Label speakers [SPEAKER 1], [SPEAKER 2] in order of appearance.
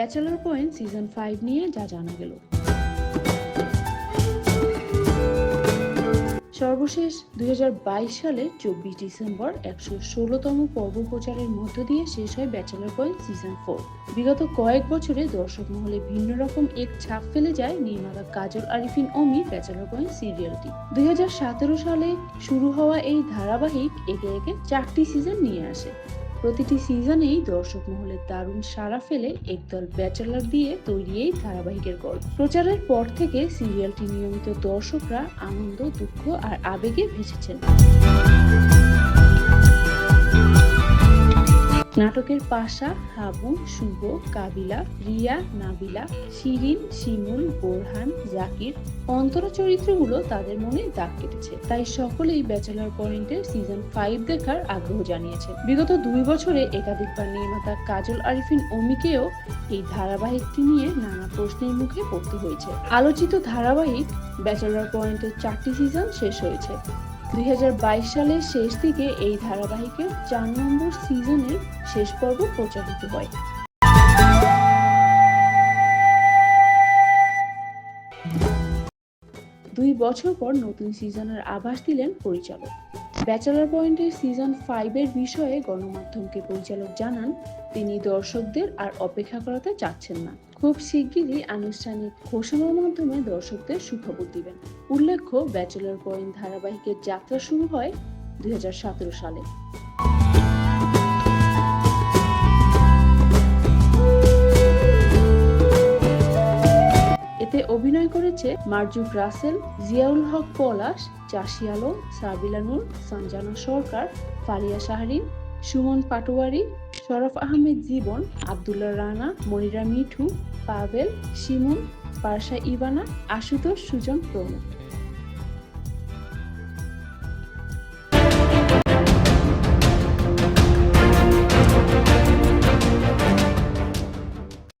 [SPEAKER 1] Bachelor point season five নিয়ে যা জানা গেল। সর্বশেষ দুই হাজার বাইশ সালে চব্বিশ ডিসেম্বর একশো ষোলোতম পর্ব প্রচারের মধ্য দিয়ে শেষ হয় ব্যাচেলর পয়েন্ট সিজন ফোর। বিগত কয়েক বছরে দর্শক মহলে ভিন্ন রকম এক ছাপ ফেলে যায় নির্মাতা কাজল আরিফিন অমি ব্যাচেলর পয়েন্ট সিরিয়ালটি। দুই হাজার সতেরো সালে শুরু হওয়া এই ধারাবাহিক একে একে চারটি সিজন নিয়ে আসে। প্রতিটি সিজনেই দর্শক মহলে দারুণ সাড়া ফেলে একদল ব্যাচেলার দিয়ে তৈরি এই ধারাবাহিকের গল্প। প্রচারের পর থেকে সিরিয়ালটি নিয়মিত দর্শকরা আনন্দ, দুঃখ আর আবেগে ভেসেছেন। নাটকের পাশা হাবু শুভ, কাবিলা, রিয়া, নাবিলা, শিরিন, শিমুল, বোরহান, জাকির অন্তর চরিত্রগুলো তাদের মনে দাগ কেটেছে। তাই সকলেই ব্যাচেলর পয়েন্টের সিজন ফাইভ দেখার আগ্রহ জানিয়েছে। বিগত দুই বছরে একাধিকবার নির্মাতা কাজল আরিফিন অমিকেও এই ধারাবাহিকটি নিয়ে নানা প্রশ্নের মুখে পড়তে হয়েছে। আলোচিত ধারাবাহিক ব্যাচেলর পয়েন্টের চারটি সিজন শেষ হয়েছে। দুই সালের শেষ দিকে এই ধারাবাহিকের চার নম্বর সিজনের শেষ পর্ব প্রচারিত হয়। দুই বছর পর নতুন সিজনের আভাস দিলেন পরিচালক। ব্যাচেলর পয়েন্টের সিজন ফাইভের বিষয়ে গণমাধ্যমকে পরিচালক জানান, তিনি দর্শকদের আর অপেক্ষা করাতে চাচ্ছেন না। খুব শিগগিরই আনুষ্ঠানিক ঘোষণার মাধ্যমে দর্শকদের সুখবর দিবেন। উল্লেখ্য, ব্যাচেলর পয়েন্ট ধারাবাহিকের যাত্রা শুরু হয় দুই হাজার সতেরো সালে। অভিনয় করেছে মার্জুক রাসেল জিয়াউল হক পলাশ, চাষি আলম, সাবিলা নূর, সঞ্জানা সরকার, ফারিয়া শাহরিন, সুমন পাটোয়ারি, শরফ আহমেদ জীবন, আবদুল্লাহ রানা, মনিরা মিঠু, পাভেল, শিমুন, পারসা ইবানা, আশুতোষ সুজন প্রমুখ।